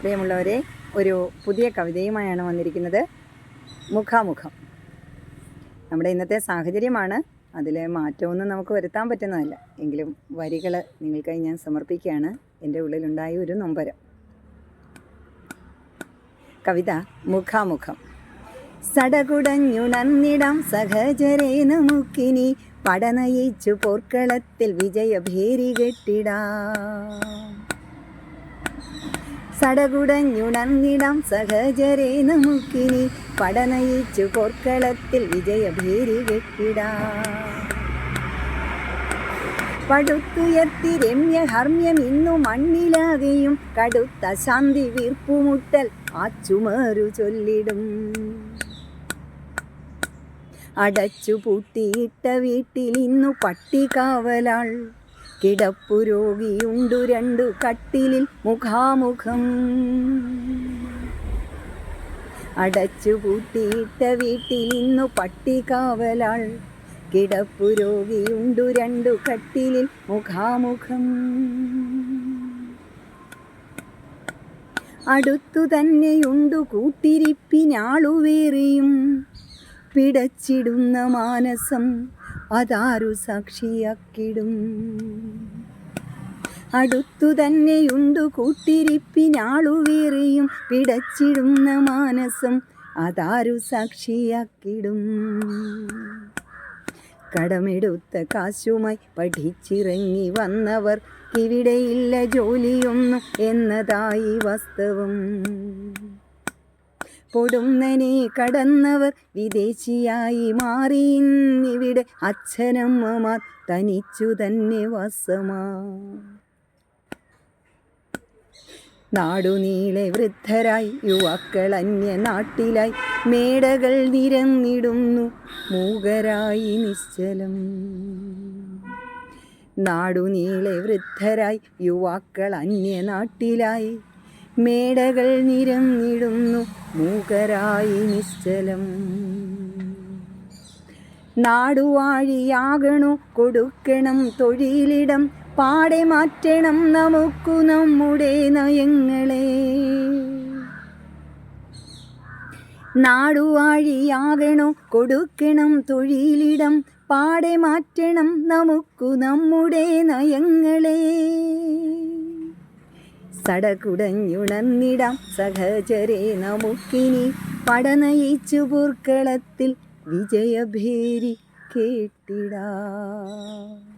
പ്രിയമുള്ളവരെ ഒരു പുതിയ കവിതയുമായാണ് വന്നിരിക്കുന്നത്. മുഖാമുഖം. നമ്മുടെ ഇന്നത്തെ സാഹചര്യമാണ്. അതിൽ മാറ്റമൊന്നും നമുക്ക് വരുത്താൻ പറ്റുന്നതല്ല. എങ്കിലും വരികൾ നിങ്ങൾക്കായി ഞാൻ സമർപ്പിക്കുകയാണ്. എന്റെ ഉള്ളിലുണ്ടായ ഒരു നൊമ്പരം. കവിത മുഖാമുഖം. സടകുടഞ്ഞുണന്നിടം സഹചരേ നമുക്കിനി പടനയിച്ചു പോർക്കളത്തിൽ വിജയഭേരി കെട്ടിടാം. സടകുടഞ്ഞുണർന്നിടാം സഹചരേ നമുക്കിനി പടനയിച്ചു പോർക്കളത്തിൽ വിജയഭേരി കെട്ടിടാം. പടുത്തുയർത്തി രമ്യ ഹർമ്യം ഇന്നു മണ്ണിലാകെയും കടുത്ത ശാന്തി വീർപ്പുമുട്ടൽ ആ ചുമരു ചൊല്ലിടും. അടച്ചു പൂട്ടിയിട്ട വീട്ടിൽ ഇന്നു പട്ടികാവലാൾ കിടപ്പു രോഗിയുണ്ടു രണ്ടു കട്ടിലിൽ മുഖാമുഖം. അടച്ചു പൂട്ടിയിട്ട വീട്ടിൽ ഇന്നു പട്ടികാവലാൾ. കിടപ്പു രോഗിയുണ്ടു രണ്ടു കട്ടിലിൽ മുഖാമുഖം. അടുത്തു തന്നെയുണ്ടു കൂട്ടിരിപ്പിനാളുവേറിയും. പിടച്ചിടുന്ന മാനസം അതാരു സാക്ഷിയാക്കിടും. അടുത്തു തന്നെയുണ്ടു കൂട്ടിരിപ്പിനാളുവേറിയും പിടച്ചിടുന്ന മാനസം അതാരു സാക്ഷിയാക്കിടും. കടമെടുത്ത കാശുമായി പഠിച്ചിറങ്ങി വന്നവർ ഇവിടെയില്ല ജോലിയൊന്നും എന്നതായി വാസ്തവം. പൊടുന്നനെ കടന്നവർ വിദേശിയായി മാറി ഇന്നിവിടെ അച്ഛനമ്മമാർ തനിച്ചു തന്നെ വാസമാ. നാടുനീളെ വൃദ്ധരായി യുവാക്കൾ അന്യ നാട്ടിലായി മേടകൾ നിരന്നിടുന്നു മൂകരായി നിശ്ചലം. നാടുനീളെ വൃദ്ധരായി യുവാക്കൾ അന്യനാട്ടിലായി മേടകൾ നിരന്നിടുന്നു മൂകരായി നിശ്ചലം. നാടുവാഴിയാകണു കൊടുക്കണം തൊഴിലിടം പാടെ മാറ്റണം നമുക്കു നമ്മുടെ നയങ്ങളെ. നാടുവാഴിയാകണോ കൊടുക്കണം തൊഴിലിടം പാടെ മാറ്റണം നമുക്കു നമ്മുടെ നയങ്ങളെ. സടകുടഞ്ഞുണർന്നിടാം സഹചരെ നമുക്കിനി പടനയിച്ചു പൂർക്കളത്തിൽ വിജയഭേരി കേട്ടിടാം.